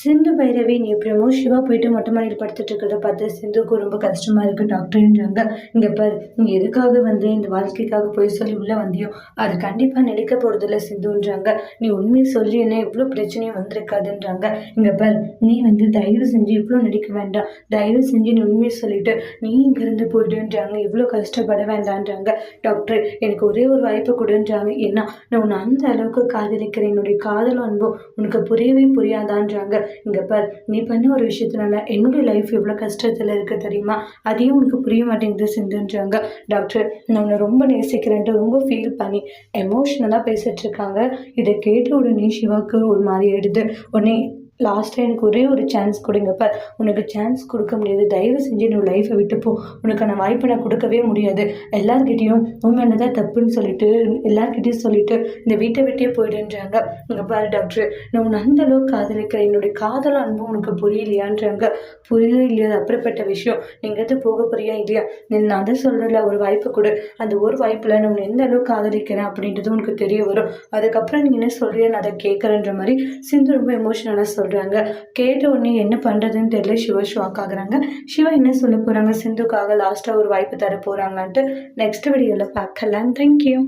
சிந்து பைரவி நீ எப்படியோ சிவா போயிட்டு மொட்டை மாடியில் படுத்துட்டு இருக்கிறத பார்த்து சிந்துக்கு ரொம்ப கஷ்டமா இருக்கு. டாக்டர்ன்றாங்க இங்க பாரு நீ எதுக்காக வந்து இந்த வாழ்க்கைக்காக போய் சொல்லி உள்ள வந்தியோ? அது கண்டிப்பா நிலைக்க போகிறதில்ல சிந்துன்றாங்க. நீ உண்மையை சொல்லி என்ன இவ்வளோ பிரச்சனையும் வந்திருக்காதுன்றாங்க. இங்க பாரு நீ வந்து தயவு செஞ்சு இவ்வளோ நடிக்க வேண்டாம். தயவு செஞ்சு நீ உண்மையை சொல்லிட்டு நீ இங்கிருந்து போயிடுன்றாங்க. இவ்வளோ கஷ்டப்பட வேண்டான்றாங்க. டாக்டர் எனக்கு ஒரே ஒரு வாய்ப்பு கொடுன்றாங்க. ஏன்னா நான் உன்னை அந்த அளவுக்கு காதலிக்கிறேன் என்னுடைய காதல் அன்பும் உனக்கு புரியவே புரியாதான்றாங்க. இங்கே பார் நீ பண்ண ஒரு விஷயத்தினால என்னுடைய லைஃப் எவ்வளோ கஷ்டத்தில் இருக்குது தெரியுமா? அதையும் உனக்கு புரிய மாட்டேங்குது சிந்துன்றாங்க. டாக்டர் நான் உன்னை ரொம்ப நேசிக்கிறேன்ட்டு ரொம்ப ஃபீல் பண்ணி எமோஷ்னலாக பேசிகிட்ருக்காங்க இருக்காங்க. இதை கேட்ட உடனே சிவாக்கு ஒரு மாதிரி எடுது உடனே லாஸ்ட்டாக எனக்கு ஒரே ஒரு சான்ஸ் கொடுங்கப்ப. உனக்கு சான்ஸ் கொடுக்க முடியாது. தயவு செஞ்சு என்னோட லைஃப்பை விட்டுப்போ உனக்கான வாய்ப்பை நான் கொடுக்கவே முடியாது. எல்லார்கிட்டேயும் உன் என்னதான் தான் தப்புன்னு சொல்லிட்டு எல்லார்கிட்டயும் சொல்லிட்டு இந்த வீட்டை விட்டே போயிடுன்றாங்க. இங்கே பாரு டாக்டர் நான் உன்னை அந்த அளவுக்கு காதலிக்கிறேன். என்னுடைய காதல் அன்பும் உனக்கு புரியலையான்றாங்க. புரியவே இல்லையா அது அப்படிப்பட்ட விஷயம். நீங்கள் எது போக போறியா இல்லையா? நீ நான் அதை சொல்கிறல ஒரு வாய்ப்பு கொடு. அந்த ஒரு வாய்ப்பில் நான் உன்னை எந்த அளவுக்கு காதலிக்கிறேன் அப்படின்றது உனக்கு தெரிய வரும். அதுக்கப்புறம் நீ என்ன சொல்கிறியா நான் அதை கேட்குறேன்ற மாதிரி சிந்து ரொம்ப எமோஷனலாக சொல்கிறாங்க கேட்ட உடனே என்ன பண்ணுறதுன்னு தெரியல. சிவா ஷாக் ஆகுறாங்க. சிவா என்ன சொல்ல போகிறாங்க சிந்துக்காக லாஸ்ட்டாக ஒரு வாய்ப்பு தர போகிறாங்கன்ட்டு நெக்ஸ்ட் வீடியோவில் பார்க்கலாம். தேங்க்யூ